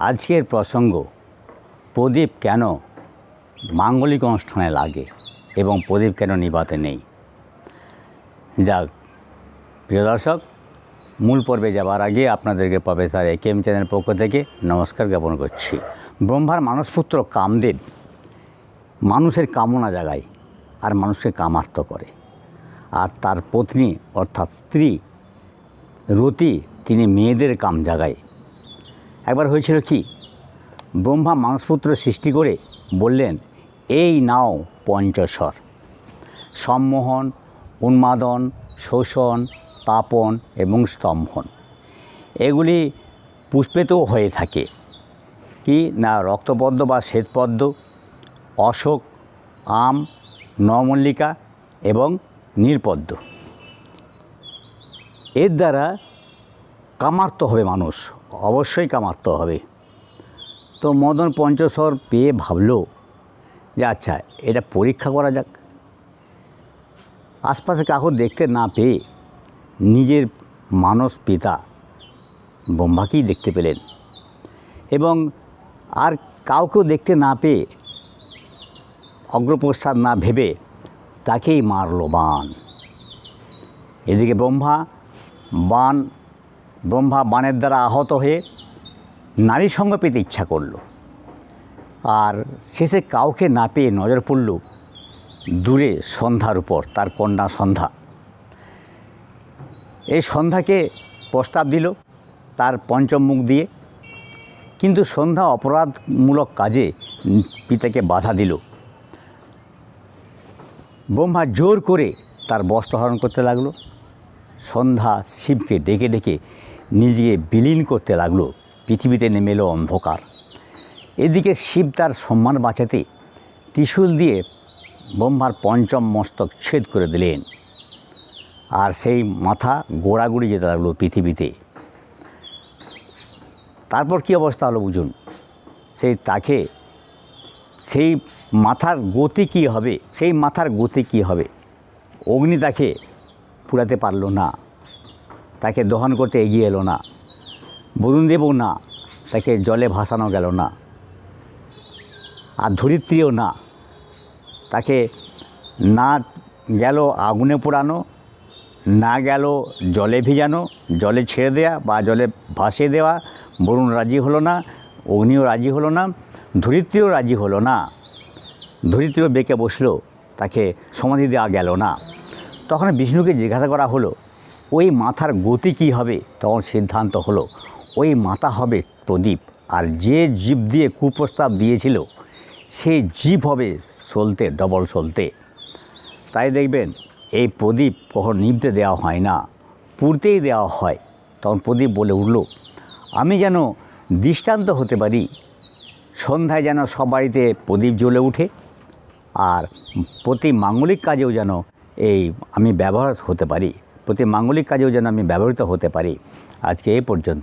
আজকের প্রসঙ্গ, প্রদীপ কেন মাঙ্গলিক অনুষ্ঠানে লাগে এবং প্রদীপ কেন নিবাতে নেই? যাক, প্রিয় দর্শক, মূল পর্বে যাবার আগে আপনাদেরকে professor A K M channel পক্ষ থেকে নমস্কার জ্ঞাপন করছি। ব্রহ্মার মানসপুত্র কামদেব মানুষের কামনা জাগায় আর মানুষকে কামার্ত করে। আর তার পত্নী অর্থাৎ স্ত্রী রতি, তিনি মেয়েদের কাম জাগায়। একবার হয়েছিল কি? ব্রহ্মা মানসপুত্র সৃষ্টি করে বললেন, এই নাও পঞ্চস্বর। সম্মোহন, উন্মাদন, শোষণ, তাপন এবং স্তম্ভন। এগুলি পুষ্পেতেও হয়ে থাকে। কি না রক্তপদ্ম বা শ্বেতপদ্ম, অশোক, আম নমল্লিকা এবং নীলপদ্ম এর দ্বারা কামার্ত হবে মানুষ। অবশ্যই কামার্ত হবে। তো মদন পঞ্চস্বর পেয়ে ভাবলো যে আচ্ছা এটা পরীক্ষা করা যাক। আশপাশে কাউকে দেখতে না পেয়ে নিজের মানস পিতা ব্রহ্মাকেই দেখতে পেলেন এবং আর কাউকেও দেখতে না পেয়ে অগ্রপ্রসাদ না ভেবে তাকেই মারল বান। এদিকে ব্রহ্মা বান ব্রহ্মা বানের দ্বারা আহত হয়ে নারী সঙ্গ পেতে ইচ্ছা করল। আর শেষে কাউকে না পেয়ে নজর পড়ল দূরে সন্ধ্যার উপর, তার কন্যা সন্ধ্যা। এই সন্ধ্যাকে প্রস্তাব দিল, তার পঞ্চম মুখ দিয়ে। কিন্তু সন্ধ্যা অপরাধমূলক কাজে পিতাকে বাধা দিল। ব্রহ্মা জোর করে তার বস্ত্র হরণ করতে লাগল। সন্ধ্যা শিবকে ডেকে ডেকে নিজেকে বিলীন করতে লাগল, পৃথিবীতে নেমে এলো অন্ধকার। এদিকে শিব তার সম্মান বাঁচাতে ত্রিশূল দিয়ে ব্রহ্মার পঞ্চম মস্তক ছেদ করে দিলেন। আর সেই মাথা গোড়াগুড়ি যেতে লাগল পৃথিবীতে। তারপর কি অবস্থা হলো বুঝুন? সেই তাকে, সেই মাথার গতি কী হবে? সেই মাথার গতি কী হবে? অগ্নি তাকে পুরাতে পারল না। তাকে দহন করতে এগিয়ে এলো না। বরুণ দেবও না, তাকে জলে ভাসানো গেল না। আর ধরিত্রীও না। তাকে না গেল আগুনে পোড়ানো, না গেল জলে ভিজানো, জলে ছেড়ে দেওয়া বা জলে ভাসিয়ে দেওয়া। বরুণ রাজি হলো না, অগ্নিও রাজি হলো না, ধরিত্রীও রাজি হলো না। ধরিত্রীও বেঁকে বসল, তাকে সমাধি দেওয়া গেল না। তখন বিষ্ণুকে জিজ্ঞাসা করা হলো ওই মাথার গতি কী হবে? তখন সিদ্ধান্ত হলো, ওই মাথা হবে প্রদীপ। আর যে জীব দিয়ে কুপ্রস্তাব দিয়েছিল, সেই জীব হবে সলতে, ডবল সলতে। তাই দেখবেন, এই প্রদীপ কখন নিভতে দেওয়া হয় না, পুড়তেই দেওয়া হয়। তখন প্রদীপ বলে উঠল, আমি যেন দৃষ্টান্ত হতে পারি, সন্ধ্যায় যেন সব বাড়িতে প্রদীপ জ্বলে উঠে, আর প্রতি মাঙ্গলিক কাজেও যেন এই আমি ব্যবহার হতে পারি। প্রতি মাঙ্গলিক কাজেও যেন আমি ব্যবহৃত হতে পারি। আজকে এই পর্যন্ত।